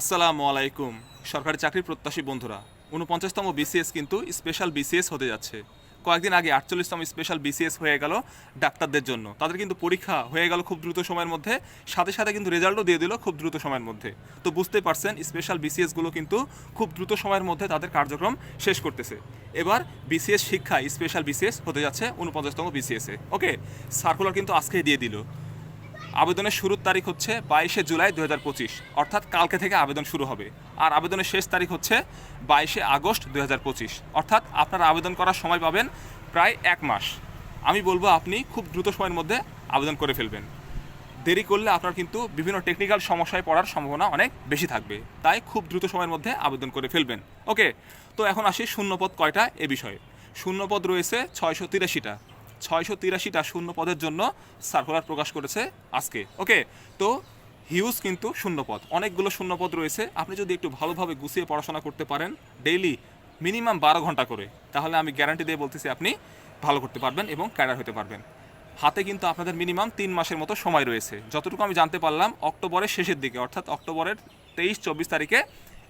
আসসালামু আলাইকুম, সরকারি চাকরির প্রত্যাশী বন্ধুরা। উনপঞ্চাশতম বিসিএস কিন্তু স্পেশাল বিসিএস হতে যাচ্ছে। কয়েকদিন আগে আটচল্লিশতম স্পেশাল বিসিএস হয়ে গেল ডাক্তারদের জন্য। তাদের কিন্তু পরীক্ষা হয়ে গেল খুব দ্রুত সময়ের মধ্যে, সাথে সাথে কিন্তু রেজাল্টও দিয়ে দিল খুব দ্রুত সময়ের মধ্যে। তো বুঝতেই পারছেন স্পেশাল বিসিএসগুলো কিন্তু খুব দ্রুত সময়ের মধ্যে তাদের কার্যক্রম শেষ করতেছে। এবার বিসিএস শিক্ষা স্পেশাল বিসিএস হতে যাচ্ছে উনপঞ্চাশতম বিসিএসে ওকে সার্কুলার কিন্তু আজকেই দিয়ে দিল। আবেদনের শুরুর তারিখ হচ্ছে বাইশে জুলাই দু পঁচিশ, অর্থাৎ কালকে থেকে আবেদন শুরু হবে। আর আবেদনের শেষ তারিখ হচ্ছে বাইশে আগস্ট দু পঁচিশ, অর্থাৎ আপনারা আবেদন করার সময় পাবেন প্রায় এক মাস। আমি বলব আপনি খুব দ্রুত সময়ের মধ্যে আবেদন করে ফেলবেন। দেরি করলে আপনার কিন্তু বিভিন্ন টেকনিক্যাল সমস্যায় পড়ার সম্ভাবনা অনেক বেশি থাকবে। তাই খুব দ্রুত সময়ের মধ্যে আবেদন করে ফেলবেন। ওকে, তো এখন আসি শূন্যপদ কয়টা এ বিষয়ে। শূন্যপদ রয়েছে ছয়শো তিরাশিটা। ছয়শো তিরাশিটা শূন্য পদের জন্য সার্কুলার প্রকাশ করেছে আজকে। ওকে? তো হিউজ কিন্তু শূন্যপদ। অনেকগুলো শূন্যপদ রয়েছে। আপনি যদি একটু ভালোভাবে গুছিয়ে পড়াশোনা করতে পারেন, ডেইলি মিনিমাম বারো ঘণ্টা করে, তাহলে আমি গ্যারান্টি দিয়ে বলতেছি আপনি ভালো করতে পারবেন এবং ক্যাডার হতে পারবেন। হাতে কিন্তু আপনাদের মিনিমাম তিন মাসের মতো সময় রয়েছে। যতটুকু আমি জানতে পারলাম, অক্টোবরের শেষের দিকে, অর্থাৎ অক্টোবরের তেইশ, চব্বিশ তারিখে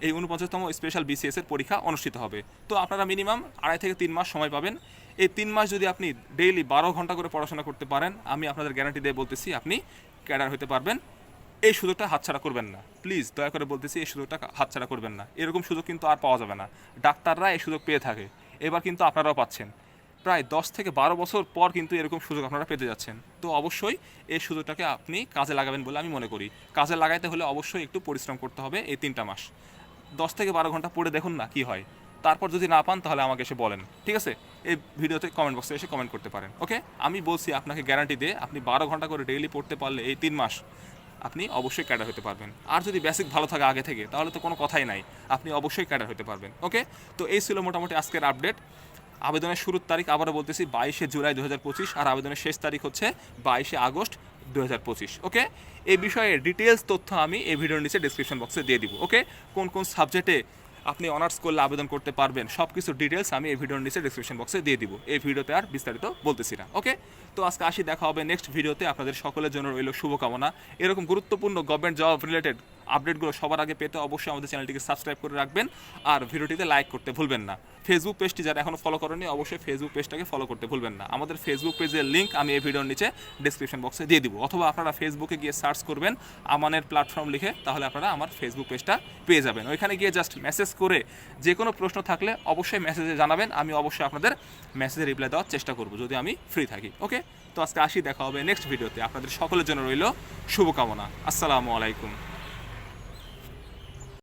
এই উনপঞ্চাশতম স্পেশাল বিসিএস এর পরীক্ষা অনুষ্ঠিত হবে। তো আপনারা মিনিমাম আড়াই থেকে তিন মাস সময় পাবেন। এই তিন মাস যদি আপনি ডেইলি বারো ঘণ্টা করে পড়াশোনা করতে পারেন, আমি আপনাদের গ্যারান্টি দিয়ে বলতেছি, আপনি ক্যাডার হতে পারবেন। এই সুযোগটা হাতছাড়া করবেন না। প্লিজ দয়া করে বলতেছি, এই সুযোগটা হাতছাড়া করবেন না। এরকম সুযোগ কিন্তু আর পাওয়া যাবে না। ডাক্তাররা এই সুযোগ পেয়ে থাকে। এবার কিন্তু আপনারাও পাচ্ছেন। প্রায় দশ থেকে বারো বছর পর কিন্তু এরকম সুযোগ আপনারা পেতে যাচ্ছেন। তো অবশ্যই এই সুযোগটাকে আপনি কাজে লাগাবেন বলে আমি মনে করি। কাজে লাগাইতে হলে অবশ্যই একটু পরিশ্রম করতে হবে এই তিনটা মাস। দশ থেকে বারো ঘণ্টা পড়ে দেখুন না কি হয়। তারপর যদি না পান, তাহলে আমাকে এসে বলেন, ঠিক আছে? এই ভিডিওতে কমেন্ট বক্সে এসে কমেন্ট করতে পারেন ওকে আমি বলছি আপনাকে গ্যারান্টি দিয়ে আপনি বারো ঘণ্টা করে ডেইলি পড়তে পারলে এই তিন মাস আপনি অবশ্যই ক্যাডার হতে পারবেন। আর যদি বেসিক ভালো থাকে আগে থেকে, তাহলে তো কোনো কথাই নাই, আপনি অবশ্যই ক্যাডার হতে পারবেন ওকে তো এই ছিল মোটামুটি আজকের আপডেট আবেদনের শুরুর তারিখ আবারও বলতেছি, বাইশে জুলাই দু হাজার পঁচিশ, আর আবেদনের শেষ তারিখ হচ্ছে বাইশে আগস্ট। দু ওকে এই বিষয়ে ডিটেলস তথ্য আমি এই ভিডিওর নিচে ডিসক্রিপশন বক্সে দিয়ে দিব ওকে কোন কোন সাবজেক্টে আপনি অনার্স করলে আবেদন করতে পারবেন সব কিছু ডিটেলস আমি এই ভিডিওর নিচে ডিসক্রিপশন বক্সে দিয়ে দিব। এই ভিডিওতে আর বিস্তারিত বলতেছি না ওকে তো আজকে আসি, দেখা হবে নেক্সট ভিডিওতে আপনাদের সকলের জন্য রইল শুভকামনা। এরকম গুরুত্বপূর্ণ গভর্নমেন্ট জব রিলেটেড আপডেটগুলো সবার আগে পেতে অবশ্যই আমাদের চ্যানেলটিকে সাবস্ক্রাইব করে রাখবেন, আর ভিডিওটিতে লাইক করতে ভুলবেন না। ফেসবুক পেজটি যারা এখনও ফলো করেনি, অবশ্যই ফেসবুক পেজটাকে ফলো করতে ভুলবেন না। আমাদের ফেসবুক পেজের লিঙ্ক আমি এই ভিডিওর নিচে ডিসক্রিপশন বক্সে দিয়ে দিব। অথবা আপনারা ফেসবুকে গিয়ে সার্চ করবেন আমানের প্ল্যাটফর্ম লিখে, তাহলে আপনারা আমার ফেসবুক পেজটা পেয়ে যাবেন। ওইখানে গিয়ে জাস্ট মেসেজ করে যে কোনো প্রশ্ন থাকলে অবশ্যই মেসেজে জানাবেন। আমি অবশ্যই আপনাদের মেসেজে রিপ্লাই দেওয়ার চেষ্টা করব, যদি আমি ফ্রি থাকি। ওকে তো আজকে আসি, দেখা হবে নেক্সট ভিডিওতে আপনাদের সকলের জন্য রইল শুভকামনা। আসসালামু আলাইকুম।